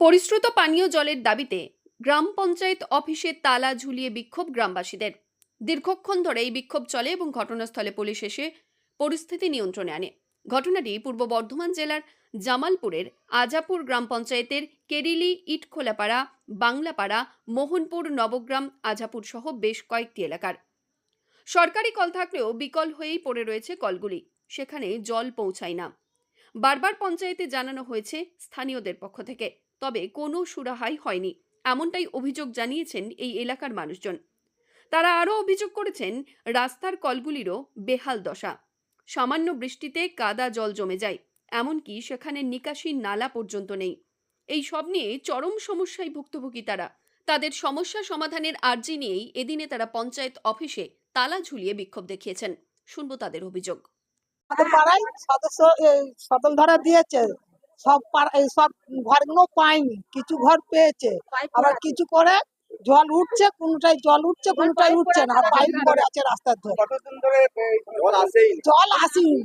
পরিশ্রুত পানীয় জলের দাবিতে গ্রাম পঞ্চায়েত অফিসে তালা ঝুলিয়ে বিক্ষোভ গ্রামবাসীদের। দীর্ঘক্ষণ ধরে এই বিক্ষোভ চলে এবং ঘটনাস্থলে পুলিশ এসে পরিস্থিতি নিয়ন্ত্রণে আনে। ঘটনাটি পূর্ব বর্ধমান জেলার জামালপুরের আজাপুর গ্রাম পঞ্চায়েতের কেরিলি, ইটখোলাপাড়া, বাংলাপাড়া, মোহনপুর, নবগ্রাম, আজাপুর সহ বেশ কয়েকটি এলাকার। সরকারি কল থাকলেও বিকল হয়েই পড়ে রয়েছে কলগুলি। সেখানে জল পৌঁছায় না। বারবার পঞ্চায়েতে জানানো হয়েছে স্থানীয়দের পক্ষ থেকে। তবে কোনো সুরাহাই হয়নি, এমনটাই অভিযোগ জানিয়েছেন এই এলাকার মানুষজন। তারা আরও অভিযোগ করেছেন, রাস্তার কলগুলিরও বেহাল দশা। সামান্য বৃষ্টিতে কাদা জল জমে যায়, এমনকি সেখানে নিকাশি নালা পর্যন্ত নেই। এই সব নিয়ে চরম সমস্যায় ভুক্তভোগী তারা। তাদের সমস্যা সমাধানের আর্জি নিয়েই এদিনে তারা পঞ্চায়েত অফিসে তালা ঝুলিয়ে বিক্ষোভ দেখিয়েছেন। শুনব তাদের অভিযোগ। আমাদের পাড়ায় সদস্য সদল ধারা দিয়েছে। সব পাড়া সব ঘরগুলো পায়নি কিছু ঘর পেয়েছে। আবার কিছু করে জল উঠছে কোনটাই জল উঠছে কোনটাই উঠছে না। আর পাইপ পড়ে আছে রাস্তার ধরে। জল আসেনি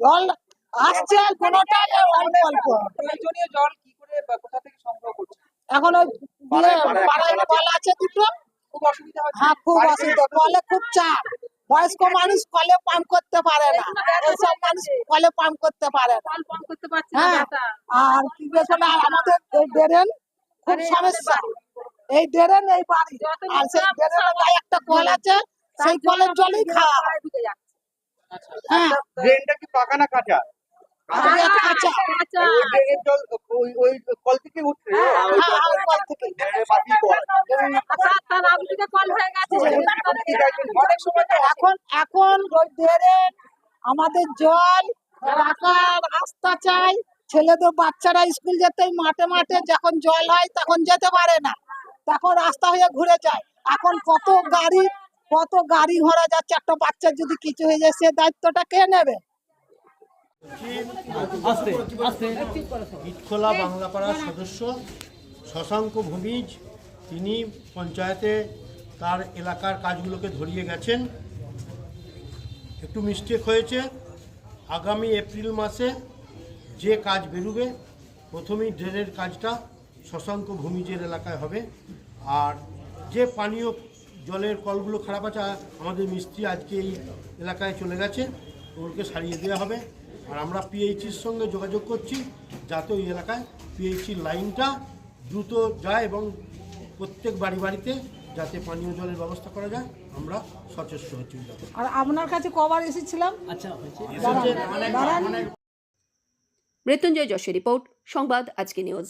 জল আসছে কোনটাই অল্প অল্প। জল কি করে কোথা থেকে সংগ্রহ করছে? এখন ওই পাড়ায় ইয়ে, পাড়ায় পাড়ায় কল আছে দুটো। খুব অসুবিধা হ্যাঁ খুব অসুবিধা। কলে খুব চাপ। বয়স্ক মানুষ কলে পাম্প করতে পারে না। এইসব মানুষ কলে পাম্প করতে পারে না। হ্যাঁ। আর কি আমাদের এই ড্রেন খুব সমস্যা। এই ড্রেন এই বাড়ি। আর সেই ড্রেনের গায়ে একটা কল আছে সেই কলের জলই খাওয়া। হয়। হ্যাঁ ড্রেনটা কি পাকা না কাঁচা? ওই ওই ওই কল থেকে উঠছে? হ্যাঁ হ্যাঁ, ওই কল থেকে ড্রেনের পাশেই কল কি চাইছেন? এখন এখন আমাদের জল, রাখার রাস্তা চাই। ছেলেদের বাচ্চারা স্কুল যেতে মাঠে মাঠে যখন জল হয় তখন যেতে পারে না। তখন রাস্তা হয়ে ঘুরে যায়। এখন কত গাড়ি কত গাড়ি ঘোড়া যাচ্ছে, একটা বাচ্চার যদি কিছু হয়ে যায়, সে দায়িত্বটা কে নেবে? ইটখোলা বাংলাপাড়ার সদস্য, শশাঙ্ক ভূমিজ, তিনি পঞ্চায়েতে তার এলাকার কাজগুলোকে ধরিয়ে গেছেন। একটু মিস্টেক হয়েছে। আগামী এপ্রিল মাসে যে কাজ বেরোবে, প্রথমেই ড্রেনের কাজটা শশাঙ্ক ভূমিজের এলাকায় হবে। আর যে পানীয় জলের কলগুলো খারাপ আছে আমাদের মিস্ত্রি আজকে এই এলাকায় চলে গেছে, ওগুলোকে সারিয়ে দেওয়া হবে। আর আমরা পিএইচির সঙ্গে যোগাযোগ করছি, যাতে ওই এলাকায় পিএইচির লাইনটা দ্রুত যায় এবং প্রত্যেক বাড়ি বাড়িতে যাতে পানীয় জলের ব্যবস্থা করা যায় আমরা সচেষ্ট হচ্ছি। আর আপনার কাছে কবার এসেছিলাম? আচ্ছা মৃত্যুঞ্জয় যশের রিপোর্ট সংবাদ আজকে নিউজ।